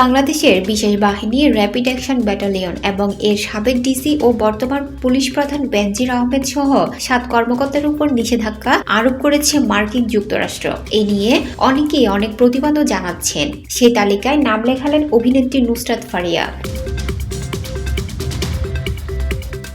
বাংলাদেশের বিশেষ বাহিনী র্যাপিড অ্যাকশন ব্যাটালিয়ন এবং এর সাবেক ডিসি ও বর্তমান পুলিশ প্রধান বেনজির আহমেদ সহ সাত কর্মকর্তার উপর নিষেধাজ্ঞা আরোপ করেছে মার্কিন যুক্তরাষ্ট্র। এ নিয়ে অনেকেই অনেক প্রতিবাদও জানাচ্ছেন। সে তালিকায় নাম লেখালেন অভিনেত্রী নুসরাত ফারিয়া।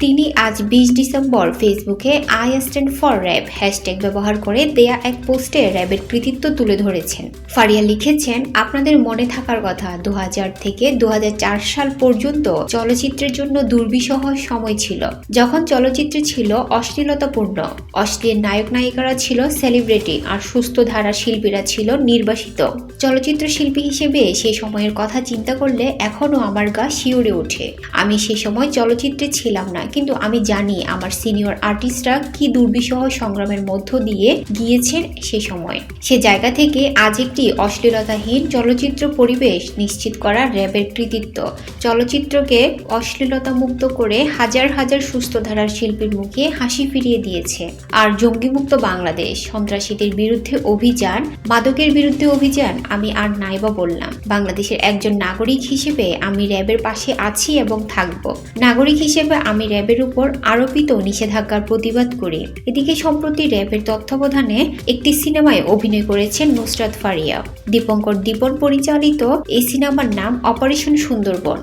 তিনি আজ বিশ ডিসেম্বর ফেসবুকে I stand for RAB hashtag ব্যবহার করে দেয়া এক পোস্টে র্যাবের কৃতিত্ব তুলে ধরেছেন। ফারিয়া লিখেছেন, আপনাদের মনে থাকার কথা দু হাজার থেকে দু হাজার চার সাল পর্যন্ত চলচ্চিত্রের জন্য দুর্বিষহ সময় ছিল। যখন চলচ্চিত্রে ছিল অশ্লীলতাপূর্ণ। অশ্লীল নায়ক নায়িকারা ছিল সেলিব্রিটি আর সুস্থ ধারা শিল্পীরা ছিল নির্বাসিত। চলচ্চিত্র শিল্পী হিসেবে সেই সময়ের কথা চিন্তা করলে এখনও আমার গা শিউরে ওঠে। আমি সে সময় চলচ্চিত্রে ছিলাম না কিন্তু আমি জানি আমার সিনিয়র আর্টিস্টরা কি দুর্বিষহ সংগ্রামের মধ্য দিয়ে গিয়েছেন সে সময়। সে জায়গা থেকে আজ একটি অশ্লীলতাহীন চলচ্চিত্র পরিবেশ নিশ্চিত করা র্যাবের কৃতিত্ব। চলচ্চিত্রকে অশ্লীলতা মুক্ত করে হাজার হাজার সুস্থ ধারার শিল্পীর মুখে হাসি ফিরিয়ে দিয়েছে। আর জঙ্গিমুক্ত বাংলাদেশ, সন্ত্রাসীদের বিরুদ্ধে অভিযান, মাদকের বিরুদ্ধে অভিযান আমি আর নাইবা বললাম। বাংলাদেশের একজন নাগরিক হিসেবে আমি র্যাবের পাশে আছি এবং থাকব। নাগরিক হিসেবে আমি র্যাবের উপর আরোপিত নিষেধাজ্ঞার প্রতিবাদ করে। এদিকে সম্প্রতি র্যাবের তত্ত্বাবধানে একটি সিনেমায় অভিনয় করেছেন নুসরাত ফারিয়া। দীপঙ্কর দীপন পরিচালিত এই সিনেমার নাম অপারেশন সুন্দরবন।